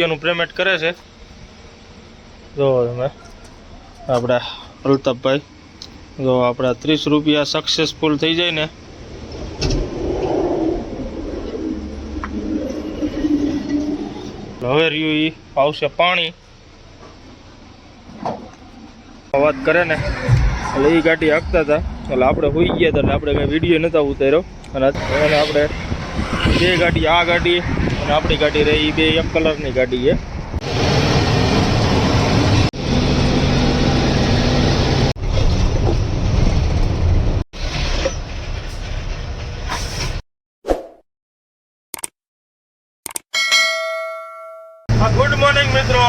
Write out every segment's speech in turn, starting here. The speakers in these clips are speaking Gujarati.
રૂપિયાનું પેમેન્ટ કરે છે. જો તમે. આપણા અલ્તાફભાઈ, જો આપણા ત્રીસ રૂપિયા સક્સેસફુલ થઈ જાય ને. હવે રહ્યું એ આવશે પાણી. વાત કરે ને. એટલે એ ગાડી હાંકતા હતા. એટલે આપણે હોઈ ગયા હતા એટલે આપણે કઈ વીડિયો નતા ઉતાર્યો. અને આપણે બે ગાડી આ ગાડી અને આપણી ગાડી રહી બે એક કલરની ગાડી છે ગુડ મોર્નિંગ મિત્રો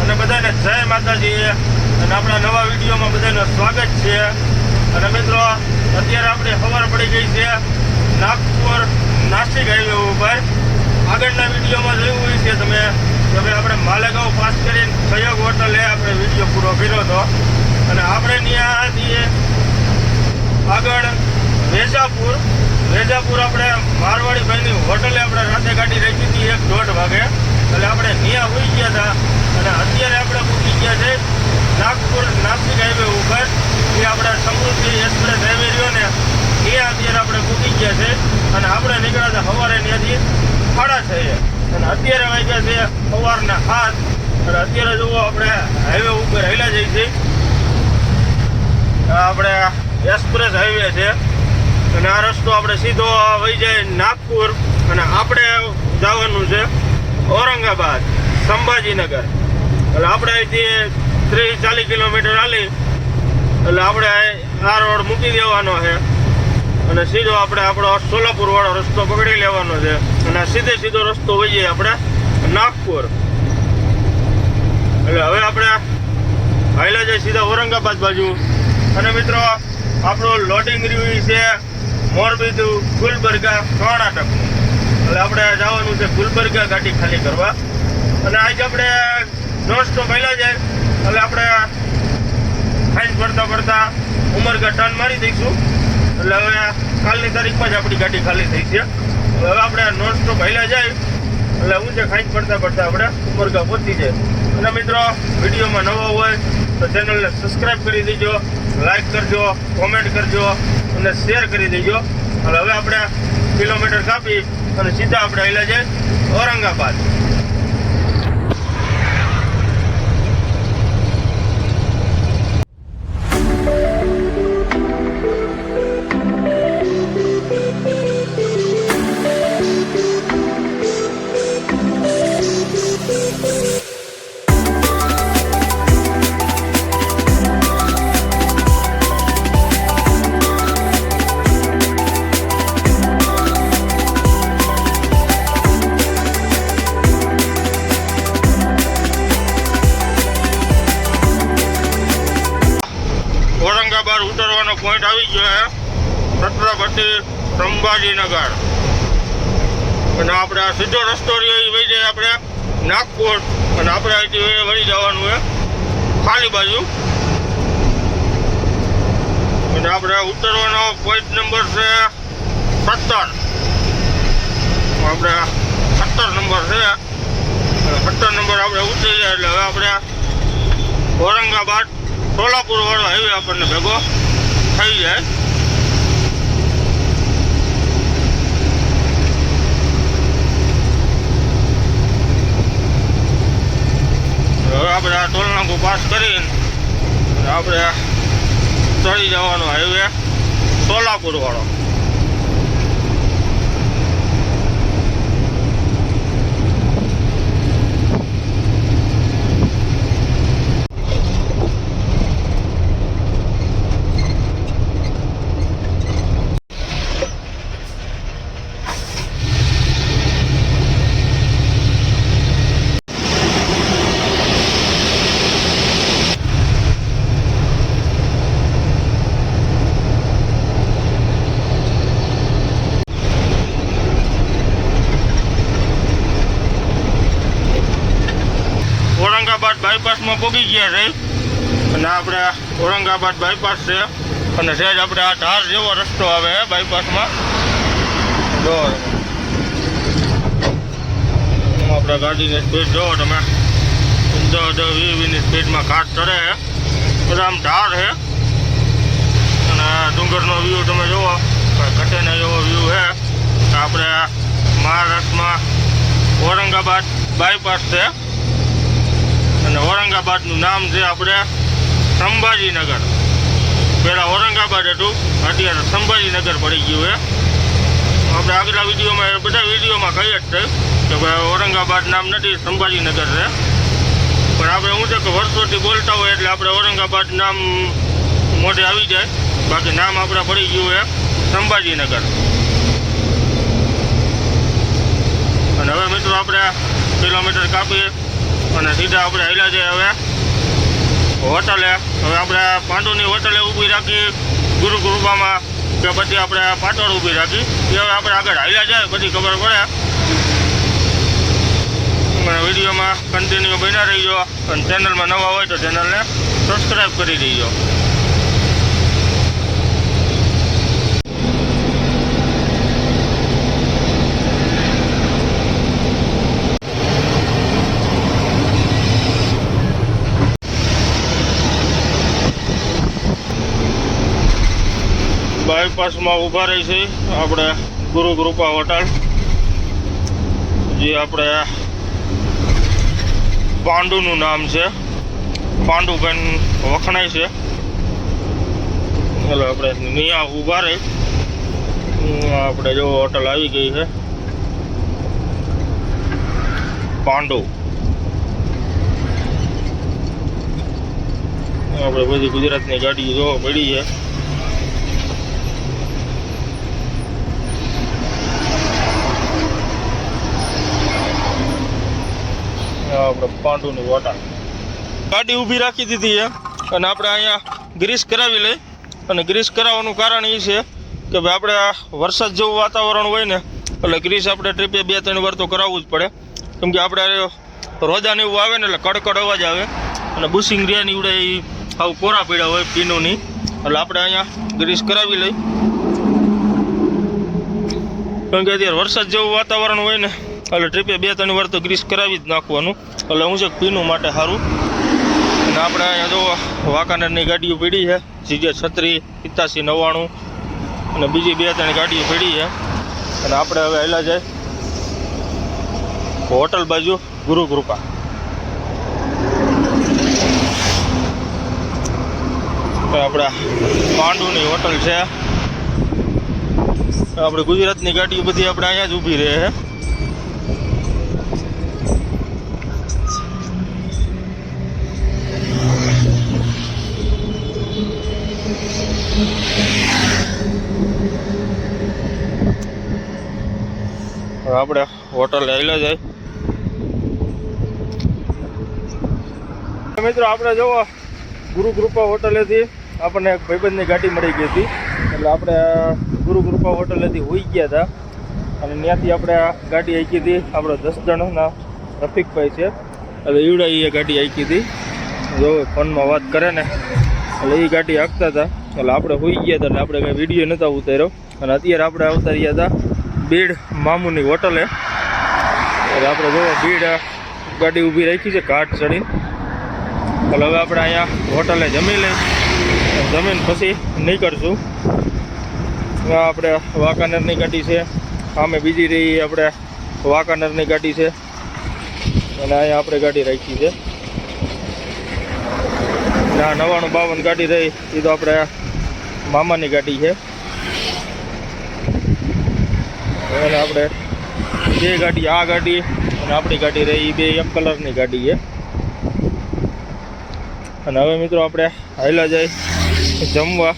અને બધાને જય માતાજી અને આપણા નવા વિડીયોમાં બધાનું સ્વાગત છે અને મિત્રો અત્યારે આપણે ખબર પડી ગઈ છે નાગપુર નાસિક હાઈવે ઉપર આગળના વિડીયોમાં જોયું હોય છે તમે કે ભાઈ આપણે માલેગાંવ પાસ કરીને સહયોગ હોટલે આપણે વીડિયો પૂરો કર્યો હતો અને આપણે ત્યાંથી આગળ વેજાપુર. વેજાપુર આપણે મારવાડી ભાઈની હોટલે આપણે રાતે ગાડી રાખી હતી એક દોઢ વાગે. એટલે આપણે ત્યાં હોઈ ગયા હતા. અને અત્યારે આપણે પૂકી ગયા છે નાગપુર નાસિક હાઈવે ઉપર. એ આપણે સમૃદ્ધિ એક્સપ્રેસ હાઈવે રહ્યો ને, એ અત્યારે આપણે પૂકી ગયા છે. અને આપણે નીકળ્યા હતા સવારે ત્યાંથી સાડા છ અને અત્યારે વાગ્યા છે સવારના હાથ અને અત્યારે જુઓ આપણે હાઈવે ઉપર હેલા જઈએ છીએ. આપણે એક્સપ્રેસ હાઈવે છે. અને આ રસ્તો આપણે સીધો વહી જાય નાગપુર અને આપણે જવાનું છે ઔરંગાબાદ, સંભાજીનગર. એટલે આપણે અહીંથી ત્રીસ ચાલીસ કિલોમીટર હાલી એટલે આપણે આ રોડ મૂકી દેવાનો છે. અને સીધો આપણે આપણો સોલાપુર વાળો રસ્તો પકડી લેવાનો છે. અને સીધે સીધો રસ્તો વહી જાય આપણે નાગપુર. એટલે હવે આપણે હાઈલા જાય સીધા ઔરંગાબાદ બાજુ. અને મિત્રો આપણું લોડિંગ રહ્યું છે મોરબી ટુ ગુલબર્ગા કર્ણાટકનું એટલે આપણે જવાનું છે ગુલબર્ગા ગાડી ખાલી કરવા. અને આજે આપણે સ્ટોપ પહેલા જાય એટલે આપણે ફાઇન ભરતા ભરતા ઉમરગા ટર્ન મારી દઈશું. એટલે હવે કાલની તારીખમાં જ આપણી ગાડી ખાલી થઈ છે. હવે આપણે સ્ટોપ પહેલા જાય એટલે ઊંચે ખાઈ પડતા પડતા આપણે ઉમરગા પહોંચી જાય અને મિત્રો, વિડીયોમાં નવો હોય તો ચેનલને સબસ્ક્રાઇબ કરી દેજો લાઈક કરજો કોમેન્ટ કરજો અને શેર કરી દેજો. અને હવે આપણે કિલોમીટર કાપી અને સીધા આપણે આવેલા ઔરંગાબાદ ઔરંગાબાદ. પોઈન્ટ આવી ગયો છત્રપતિ સંભાજીનગર અને આપણે આ સીધો રસ્તો રહ્યો એ વહી જાય આપણે નાગપુર. અને આપણે અહીંથી વળી જવાનું છે ખાલી બાજુ. અને આપણે ઉતરવાનો પોઈન્ટ નંબર છે સત્તર. આપણે સત્તર નંબર છે. સત્તર નંબર આપણે ઉતરી જાય એટલે હવે આપણે ઔરંગાબાદ સોલાપુર વાળો હાઈવે આપણને ભેગો થઈ જાય. હવે આપણે આ ટોલ પાસ કરીને આપણે ચડી જવાનો હાઈવે સોલાપુર વાળો ઔરંગાબાદ બાયપાસમાં પોગી ગયા છે. અને આપણે ઔરંગાબાદ બાયપાસ છે. અને સહેજ આપણે આ ધાર જેવો રસ્તો આવે બાયપાસમાં જો આપણે ગાડીની સ્પીડ જોવો તમે. દસ દસ વીસ વીસની સ્પીડમાં ઘાટ ચડે છે બધા આમ ઢાળ છે અને ડુંગરનો વ્યૂ તમે જુઓ ઘટે ને એવો વ્યૂ છે આપણે મહારાષ્ટ્રમાં ઔરંગાબાદ બાયપાસ છે. અને ઔરંગાબાદનું નામ છે આપણે સંભાજીનગર. પહેલાં ઔરંગાબાદ હતું, અત્યારે સંભાજીનગર પડી ગયું છે. આપણે આગલા વિડીયોમાં બધા વિડીયોમાં કહીએ જ છે કે ભાઈ ઔરંગાબાદ નામ નથી, સંભાજીનગર છે. પણ આપણે શું છે કે વર્ષોથી બોલતા હોય એટલે આપણે ઔરંગાબાદ નામ મોઢે આવી જાય. બાકી નામ આપણે પડી ગયું છે સંભાજીનગર. અને હવે મિત્રો આપણે કિલોમીટર કાપીએ. અને સીધા આપણે હેલા છે હવે. હોટલે. હવે આપણે પાંડુની હોટલે ઊભી રાખી, ગુરુ કૃપામાં કે પછી આપણે પાટણ ઊભી રાખી. એ હવે આપણે આગળ હાલ્યા જાય, પછી ખબર પડે. વિડીયોમાં કન્ટિન્યુ બન્યા રહીજો. અને ચેનલમાં નવા હોય તો ચેનલને સબસ્ક્રાઈબ કરી દેજો. બાયપાસમાં ઊભા રહી છે આપણે ગુરુ કૃપા હોટલ, જે આપણે પાંડુનું નામ છે. પાંડુબેન વખણાય છે. એટલે આપણે નિયા ઊભા રહી. આપણે જો હોટલ આવી ગઈ છે. પાંડુ. આપણે બધી ગુજરાતની ગાડી જોવા પડી છે. આપણે પાંડુની વોટા. ગાડી ઊભી રાખી દીધી છે અને આપણે અહીંયા ગ્રીસ કરાવી લઈ. અને ગ્રીસ કરાવવાનું કારણ એ છે કે ભાઈ આપણે આ વરસાદ જેવું વાતાવરણ હોય ને, એટલે ગ્રીસ આપણે ટ્રીપે બે ત્રણ વાર તો કરાવવું જ પડે. કેમ કે આપણે રોજાને એવું આવે ને એટલે કડકડ અવાજ આવે. અને બુશિંગ રહ્યા નીવડે એ આવું કોરા પીડા હોય પીનોની. એટલે આપણે અહીંયા ગ્રીસ કરાવી લઈ. કેમ કે અત્યારે વરસાદ જેવું વાતાવરણ હોય ને એટલે ટ્રીપે બે ત્રણ વાર તો ગ્રીસ કરાવી જ નાખવાનું. એટલે હું છે પીનું માટે સારું અને આપણે અહીંયા જો વાંકાનેરની ગાડીઓ પીડી છે. જીજે છત્રી, પિત્તાસી, નવ્વાણું. અને બીજી બે ત્રણ ગાડીઓ પીડી છે. અને આપણે હવે હેલા જાય. હોટલ બાજુ ગુરુ કૃપા. આપણા પાંડુની હોટલ છે. આપણે ગુજરાતની ગાડીઓ બધી આપણે અહીંયા જ ઊભી રહે છે. હવે આપણે હોટલ આવેલા જાય મિત્રો, આપણે જોવો ગુરુ કૃપા હોટલેથી આપણને એક ભાઈબંધની ગાડી મળી ગઈ હતી. એટલે આપણે ગુરુ કૃપા હોટલેથી હોઈ ગયા હતા. અને ત્યાંથી આપણે ગાડી આંકી હતી. આપણે દસ જણના રફિકભાઈ છે. એટલે ઈવડા એ ગાડી આંકી હતી. જો ફોનમાં વાત કરે ને, એટલે એ ગાડી હાંકતા હતા. એટલે આપણે હોઈ ગયા હતા, એટલે આપણે કાંઈ વીડિયો નહોતા ઉતાર્યો. અને અત્યારે આપણે આવતા હતા બીડ મામુની હોટલે. એટલે આપણે જો બીડ ગાડી ઊભી રાખી છે, ઘાટ ચડીને એટલે હવે આપણે અહીંયા હોટલે જમી લઈ, જમીન પછી નીકળશું. આપણે વાંકાનેરની ગાડી છે, સામે બીજી રહી આપણે વાંકાનેરની ગાડી છે. અને અહીંયા આપણે ગાડી રાખી છે. ના નવાણું બાવન ગાડી રહી, એ તો આપણે મામાની ગાડી છે. અને આપણે બે ગાડી, આ ગાડી અને આપણી ગાડી રહી, એ બે એક કલરની ગાડી છે. અને હવે મિત્રો આપણે હાલ્યા જાય જમવા.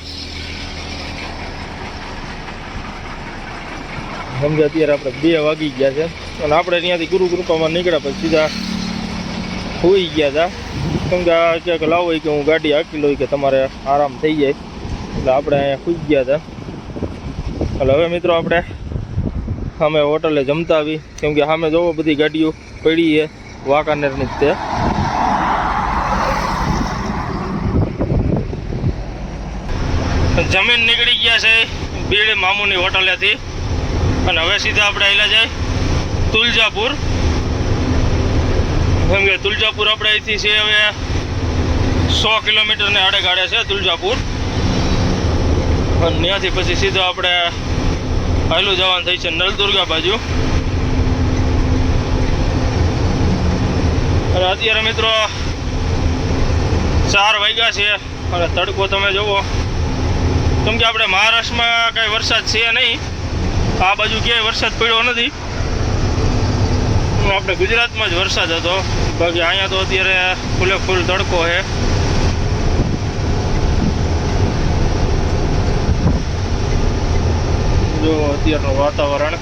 સમજે અત્યારે આપણે બે વાગી ગયા છે. અને આપણે ત્યાંથી ગુરુ કૃપામાં નીકળ્યા પછી સીધા હોઈ ગયા હતા. આ ક્યાંક લાવો કે હું ગાડી હાકી લઉં કે તમારે આરામ થઈ જાય. એટલે આપણે અહીંયા સુઈ ગયા હતા. એટલે હવે મિત્રો આપણે સામે હોટલે જમતા આવી. કેમ કે સામે જોવો બધી ગાડીઓ પડી છે. વાંકાનેરની તે. જમીન નીકળી ગયા છે બીડ મામુની હોટલેથી. અને હવે સીધા આપણે આવેલા જાય તુલજાપુર. કેમ કે તુલજાપુર આપણે અહીંથી છે હવે સો કિલોમીટરને આડે ગાડે છે તુલજાપુર. અને ત્યાંથી પછી સીધો આપણે હાલું જવાનું થઈ છે નલદુર્ગા બાજુ. અને અત્યારે મિત્રો ચાર વાગ્યા છે. અને તડકો તમે જુઓ. કેમ કે આપણે મહારાષ્ટ્રમાં કાંઈ વરસાદ છે નહીં. આ બાજુ ક્યાંય વરસાદ પડ્યો નથી. આપણે ગુજરાતમાં જ વરસાદ હતો. બાકી અહીંયા તો અત્યારે ફૂલે ફૂલ તડકો છે. જો અત્યારનું વાતાવરણ.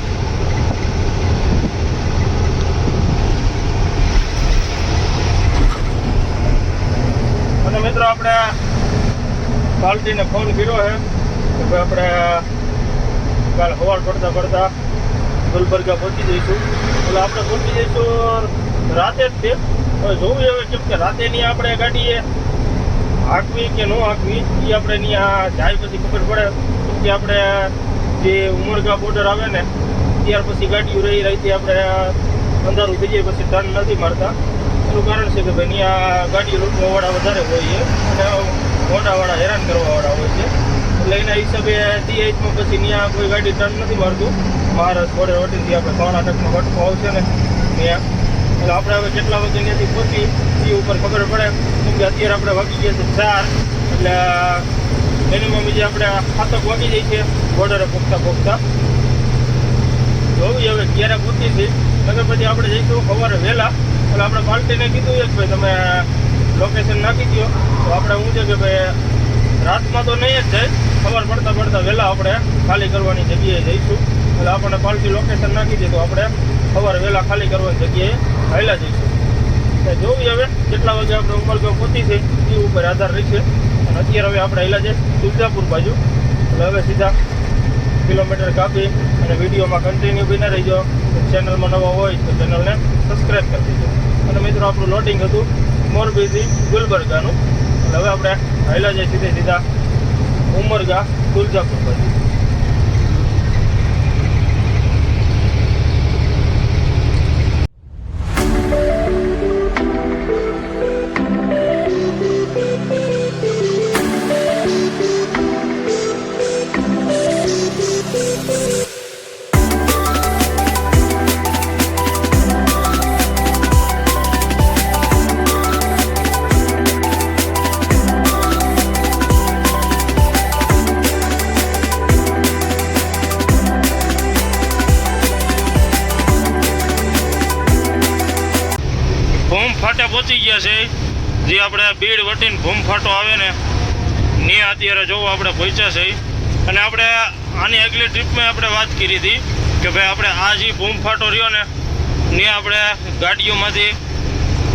અને મિત્રો આપણે પાલટીને ફોન કર્યો છે કે ભાઈ આપણે કાલ સવાર પડતા પડતા ગુલબર્ગા પહોંચી જઈશું. એટલે આપણે પહોંચી જઈશું રાતે જ તે હવે જોવું હવે કેમ કે રાતે ની આપણે ગાડીએ હાંકવી કે ન હાંકવી એ આપણે ત્યાં જાય પછી ખબર પડે. કે આપણે જે ઉમરગા બોર્ડર આવે ને, ત્યાર પછી ગાડીઓ રહી રહી આપણે અંધારું થઈ જાય, પછી ટર્ન નથી મારતા. એનું કારણ છે કે ભાઈ ત્યાં ગાડીઓ લૂંટવાવાળા વધારે હોય છે, અને હોન્ડાવાળા હેરાન કરવાવાળા હોય છે. એટલે એના હિસાબે ટીઆઈમાં પછી ત્યાં કોઈ ગાડી ટર્ન નથી મારતું. મહારાષ્ટ્ર બોર્ડર હોટેલથી આપણે કર્ણાટકનો ટકનો વટકો આવશે ને, ત્યાં. એટલે આપણે હવે કેટલા વાગે ત્યાંથી પહોંચી, એ ઉપર ખબર પડે, કેમ કે અત્યારે આપણે વાગી ગયા છે ચાર. એટલે મિનિમમ જે આપણે સાતક વાગી જાય છે બોર્ડરે પોખતા પોખતા જોવી હવે ક્યારે પૂછી છે. નગર પછી આપણે જઈશું સવારે વહેલા. એટલે આપણે પાર્ટીને કીધું કે ભાઈ, તમે લોકેશન નાખી દો તો આપણે શું છે કે ભાઈ, રાતમાં તો નહીં જ જાય. સવાર પડતા પડતા વહેલા આપણે ખાલી કરવાની જગ્યાએ જઈશું. એટલે આપણને પાર્ટી લોકેશન નાખી દે તો આપણે સવારે વહેલા ખાલી કરવાની જગ્યાએ હાલ્યા જઈશું. એટલે જોવી હવે કેટલા વાગે આપણે ઉમરગાંવ પહોંચી છે, એ ઉપર આધાર રહેશે. અને અત્યારે હવે આપણે હાલ્યા જઈએ તુલજાપુર બાજુ. એટલે હવે સીધા કિલોમીટર કાપી અને વિડીયોમાં કન્ટિન્યુ બી ન રહીજો ચેનલમાં નવા હોય તો ચેનલને સબસ્ક્રાઈબ કરી દેજો. અને મિત્રો, આપણું લોડિંગ હતું મોરબીથી ગુલબર્ગાનું. એટલે હવે આપણે હાઈલા જઈએ સીધે સીધા ઉમરગા તુલજાપુર બાજુ આની આગલી ટ્રીપમાં આપણે વાત કરી હતી કે ભાઈ આપણે આ જે ભૂમફાટો રહ્યો ને ને આપણે ગાડીઓમાંથી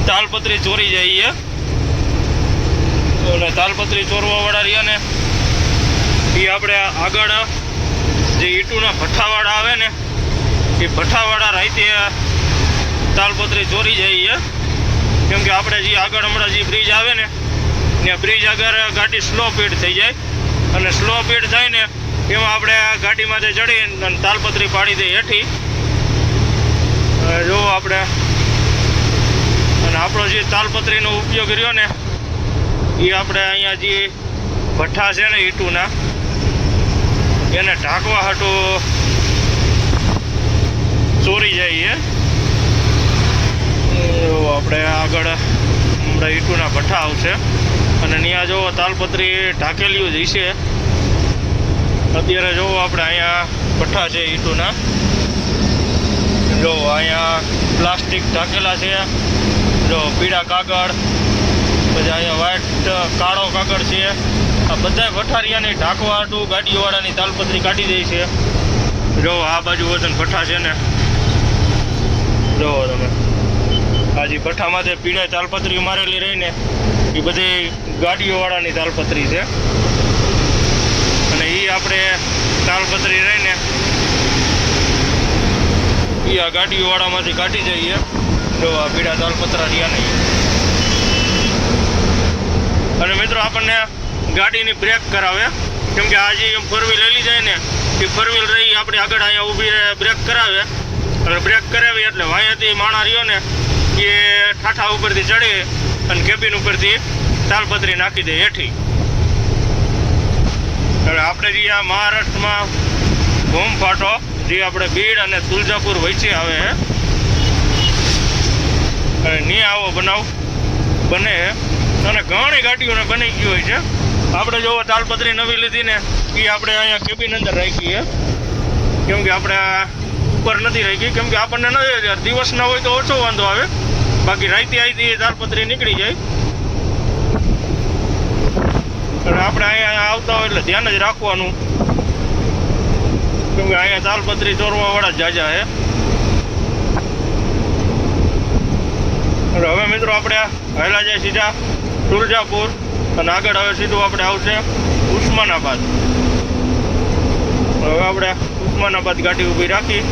તાલપત્રી ચોરી જઈએ. અને તાલપત્રી ચોરવાવાળા રહ્યા ને, એ આપણે આગળ જે ઈટુના ભઠ્ઠાવાળા આવે ને, એ ભઠ્ઠાવાળા રાતે તાલપત્રી ચોરી જઈએ. કેમ કે આપણે જે આગળ હમણાં જે બ્રિજ આવે ને, ત્યાં બ્રિજ આગળ ગાડી સ્લો સ્પીડ થઈ જાય. અને સ્લો સ્પીડ થાય ને એમાં આપણે ગાડીમાંથી ચડી અને તાલપત્રી પાડી દઈએ હેઠી. જુઓ આપણે. અને આપણો જે તાલપત્રીનો ઉપયોગ રહ્યો ને, એ આપણે અહીંયા જે ભઠ્ઠા છે ને ઈટુના, એને ઢાંકવા હાટું ચોરી જઈએ આપણે આગળ હમણાં ઈટુના ભઠ્ઠા આવશે. અને ત્યાં જો તાલપત્રી ઢાંકેલી જ હશે. અત્યારે જોવો આપણે અહીંયા ભઠ્ઠા છે ઈટુના. જો અહીંયા પ્લાસ્ટિક ઢાંકેલા છે. જો પીળા કાગળ, પછી અહીંયા વ્હાઈટ, કાળો કાગળ છે. આ બધા ભઠારિયાની ઢાંકવા હાટું ગાડીઓવાળાની તાલપત્રી કાઢી દે છે. જો આ બાજુ વજન ભઠ્ઠા છે ને. જોવો તમે. આજે ભઠ્ઠામાં જે પીળા તાલપત્રી મારેલી રહીને એ બધી ગાડીઓવાળાની તાલપત્રી છે. આપણે તાલપત્રી રહીને એ આ ગાડીઓવાળામાંથી કાઢી જઈએ. જો આ પીડા તાલપત્રા રહ્યા નહીં. અને મિત્રો આપણને ગાડીની બ્રેક કરાવે. કેમ કે આજે એમ ફોર વ્હીલ લઈ જાય ને, એ ફોર વ્હીલ રહી આપણે આગળ અહીંયા ઊભી રહે બ્રેક કરાવે. અને બ્રેક કરાવી એટલે વાંયાથી માણા રહ્યો ને, એ ઠાઠા ઉપરથી ચડે અને કેબિન ઉપરથી તાલપત્રી નાખી દે હેઠી. આપણે જે આ મહારાષ્ટ્રમાં. ઘૂમ ફાટો. જે આપણે બીડ અને તુલજાપુર વચ્ચે આવે. છે અને ની આવો બનાવ. બને. અને ઘણી ગાડીઓને બની ગયું હોય છે. આપણે જોવો તાલપત્રી નવી લીધી ને એ આપણે અહીંયા કેબિન અંદર રાખી છે કેમ કે આપણે ઉપર નથી રાખી. કેમ કે આપણને નથી દિવસના હોય તો ઓછો વાંધો આવે. બાકી રાઈતી આવી તાલપત્રી નીકળી જાય. અને આપણે અહીંયા આવતા હોય એટલે ધ્યાન જ રાખવાનું. કેમ કે અહીંયા તાલપત્રી ચોરવા વાળા જાજા છે. હવે મિત્રો આપણે પહેલાં જાય સીધા તુલજાપુર અને આગળ હવે સીધું આપણે આવશે ઉસ્માનાબાદ. હવે આપણે ઉસ્માનાબાદ ગાડી ઊભી રાખી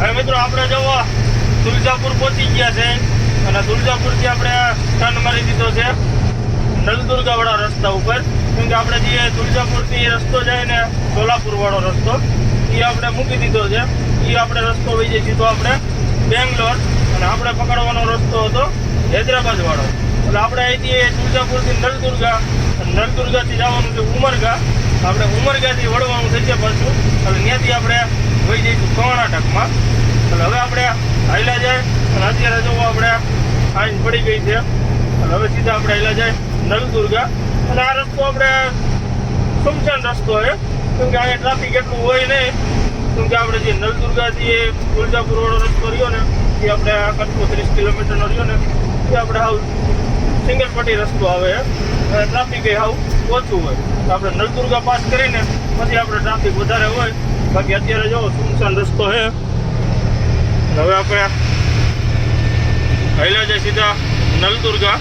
હવે મિત્રો આપણે જવો તુલજાપુર પહોંચી ગયા છે અને તુલજાપુરથી આપણે ટર્ન મારી દીધો છે નલદુર્ગા વાળા રસ્તા ઉપર. કેમ કે આપણે જે તુલજાપુરથી રસ્તો જાય ને સોલાપુર વાળો રસ્તો એ આપણે મૂકી દીધો છે. એ આપણે રસ્તો વહી જઈએ સીધો આપણે બેંગ્લોર, અને આપણે પકડવાનો રસ્તો હતો હૈદરાબાદ વાળો એટલે આપણે અહીંથી તુલજાપુરથી નલદુર્ગા, અને નલદુર્ગાથી જવાનું છે ઉમરગા. આપણે ઉમરગાથી વળવાનું છે પાછું. એટલે ત્યાંથી આપણે વહી જઈશું કર્ણાટકમાં એટલે હવે આપણે હાઈલા જાય, અને અત્યારે જોવો આપણે આઈન પડી ગઈ છે. અને હવે સીધા આપણે હાઈલા જાય નલદુર્ગા. અને આ રસ્તો આપણે સુમસાન રસ્તો છે. કેમ કે અહીંયા ટ્રાફિક એટલું હોય નહીં. કેમ કે આપણે જે નલદુર્ગાથી તુલજાપુર વાળો રસ્તો રહ્યો ને, એ આપણે આ કચ્છો ત્રીસ કિલોમીટરનો રહ્યો ને, એ આપણે હાવ સિંગલ પટ્ટી રસ્તો આવે અને ટ્રાફિક એ હાવ ઓછું હોય. તો આપણે નલદુર્ગા પાસ કરીને પછી આપણે ટ્રાફિક વધારે હોય. બાકી અત્યારે જો સુમસાન રસ્તો છે. હવે આપણે હાઈલા જાય સીધા નલદુર્ગા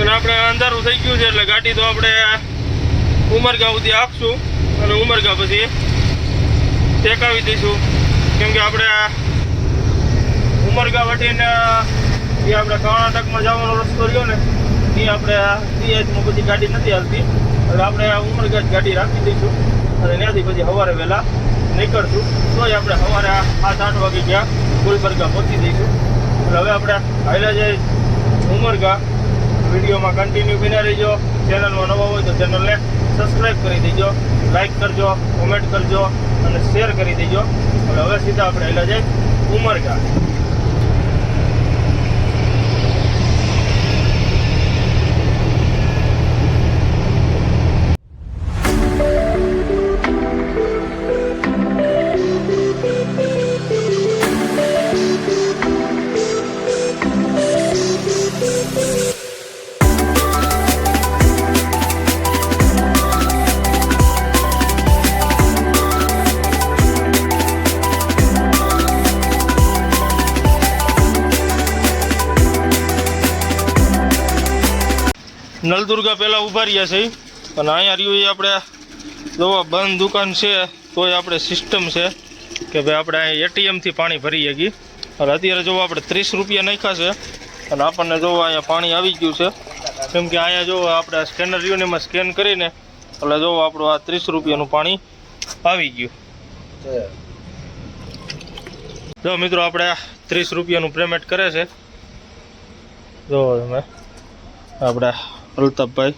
અને આપણે અંધારું થઈ ગયું છે એટલે ગાડી તો આપણે ઉમરગાંવ સુધી આપશું અને ઉમરગાંવ પછી ટેકાવી દઈશું. કેમ કે આપણે ઉમરગાંવ વટીને જે આપણે કર્ણાટકમાં જવાનો રસ્તો રહ્યો ને, એ આપણે સીએચમાં બધી ગાડી નથી આવતી એટલે આપણે ઉમરગાંવ ગાડી રાખી દઈશું અને ત્યાંથી પછી સવારે વહેલા નીકળશું. તોય આપણે સવારે સાત, આઠ વાગે ગયા ગુલબર્ગા પહોંચી દઈશું એટલે હવે આપણે હાઈલા જઈ ઉમરગા વિડીયોમાં કન્ટિન્યુ બિના રહીજો. ચેનલમાં નવા હોય તો ચેનલને સબસ્ક્રાઈબ કરી દેજો. લાઇક કરજો કોમેન્ટ કરજો અને શેર કરી દેજો. અને હવે સીધા આપણે એટલે જાય ઉમરગા નલદુર્ગા પહેલાં ઊભા રહ્યા છે. અને અહીંયા રહ્યું એ આપણે જોવા, બંધ દુકાન છે, તોય આપણે સિસ્ટમ છે કે ભાઈ આપણે અહીંયા એટીએમથી પાણી ભરી શકીએ અને અત્યારે જોવો આપણે ત્રીસ રૂપિયા નાખ્યા છે. અને આપણને જોવો અહીંયા પાણી આવી ગયું છે. કેમ કે અહીંયા જોવો આપણે સ્કેનર રહ્યું ને એમાં સ્કેન કરીને એટલે જોવો આપણું આ ત્રીસ રૂપિયાનું પાણી આવી ગયું. જો મિત્રો આપણે ત્રીસ રૂપિયાનું પેમેન્ટ કરે છે. જોવો તમે. આપણે અલ્તાફભાઈ,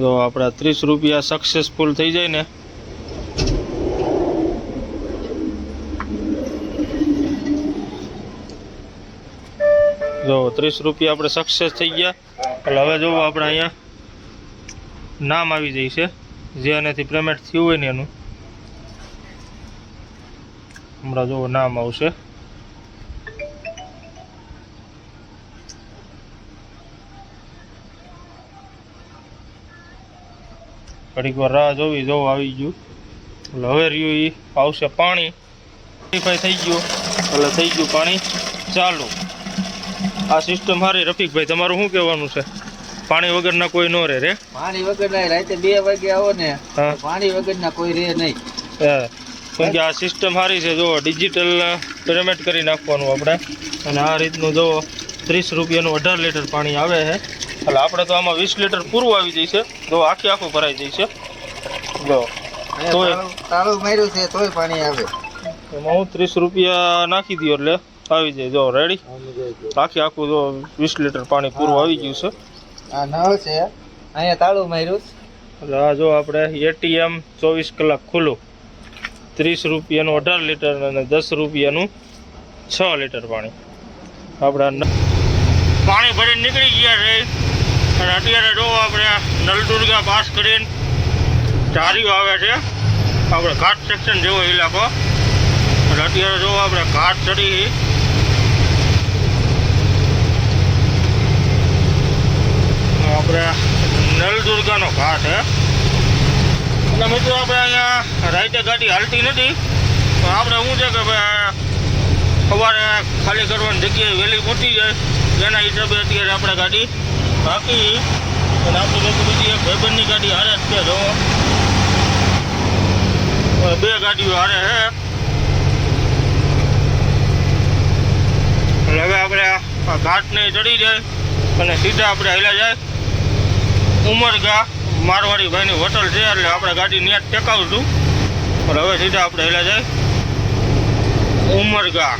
જો આપણા ત્રીસ રૂપિયા સક્સેસફુલ થઈ જાય ને, જો ત્રીસ રૂપિયા આપણે સક્સેસ થઈ ગયા, એટલે હવે જોવો આપણે અહીંયા નામ આવી જાય છે, જે એનાથી પેમેન્ટ થયું હોય ને એનું. હમણાં જોવો નામ આવશે. ઘડીક વાર રાહ જોવી જો આવી ગયું. એટલે હવે રહ્યું એ આવશે પાણી. વેરીફાઈ થઈ ગયું. એટલે થઈ ગયું પાણી. ચાલુ. આ સિસ્ટમ સારી રફીકભાઈ તમારું શું કહેવાનું છે? પાણી વગરના કોઈ ન રે રે. પાણી વગર ના રાતે બે વાગે આવો ને પાણી વગર ના કોઈ રે નહીં. હા. કેમ કે આ સિસ્ટમ સારી છે જો ડિજિટલ પેમેન્ટ કરી નાખવાનું આપણે. અને આ રીતનું જો ત્રીસ રૂપિયાનું અઢાર લીટર પાણી આવે છે. એટલે આપણે તો આમાં વીસ લીટર પૂરું આવી જાય છે. જો આખી આખું ભરાઈ જો તોય? તાળું- માર્યું છે તોય પાણી આવે. એમાં હું ત્રીસ રૂપિયા નાખી દઉં એટલે આવી જાય. જો રેડી આખી આખું જો વીસ લીટર પાણી પૂરું આવી ગયું છે. આ નળ છે. અહીંયા તાળું માર્યું એટલે આ જો આપણે એટીએમ ચોવીસ કલાક ખુલ્લું. ત્રીસ રૂપિયાનું અઢાર લીટર અને દસ રૂપિયાનું છ લીટર પાણી. આપણે પાણી ભરીને નીકળી ગયા છે અને અત્યારે જો આપણે નલદુર્ગા પાસ કરીને ચારીઓ આવે છે. આપણે ઘાટ સેક્શન જેવો ઇલાકો અને અત્યારે જો આપણે ઘાટ ચડી આપણે નલદુર્ગાનો ઘાટ છે. અને મિત્રો આપણે અહીંયા રાઈતે ગાડી હાલતી નથી. પણ આપણે શું છે કે ભાઈ સવારે ખાલી કરવાની જગ્યાએ વહેલી પહોંચી જાય. એના હિસાબે અત્યારે આપણે ગાડી બાકી અને આપણી લોકો બીજી એક ભાઈબંધની ગાડી હારે જ છે, જો. બે ગાડીઓ હારે છે. હવે આપણે આ ઘાટને ચડી જાય અને સીધા આપણે હેલા જાય. ઉમરગા મારવાડી ભાઈની હોટલ છે, એટલે આપણે ગાડી ત્યાં ટેકાવશું. પણ હવે સીધા આપણે હેલા જાય. ઉમરગા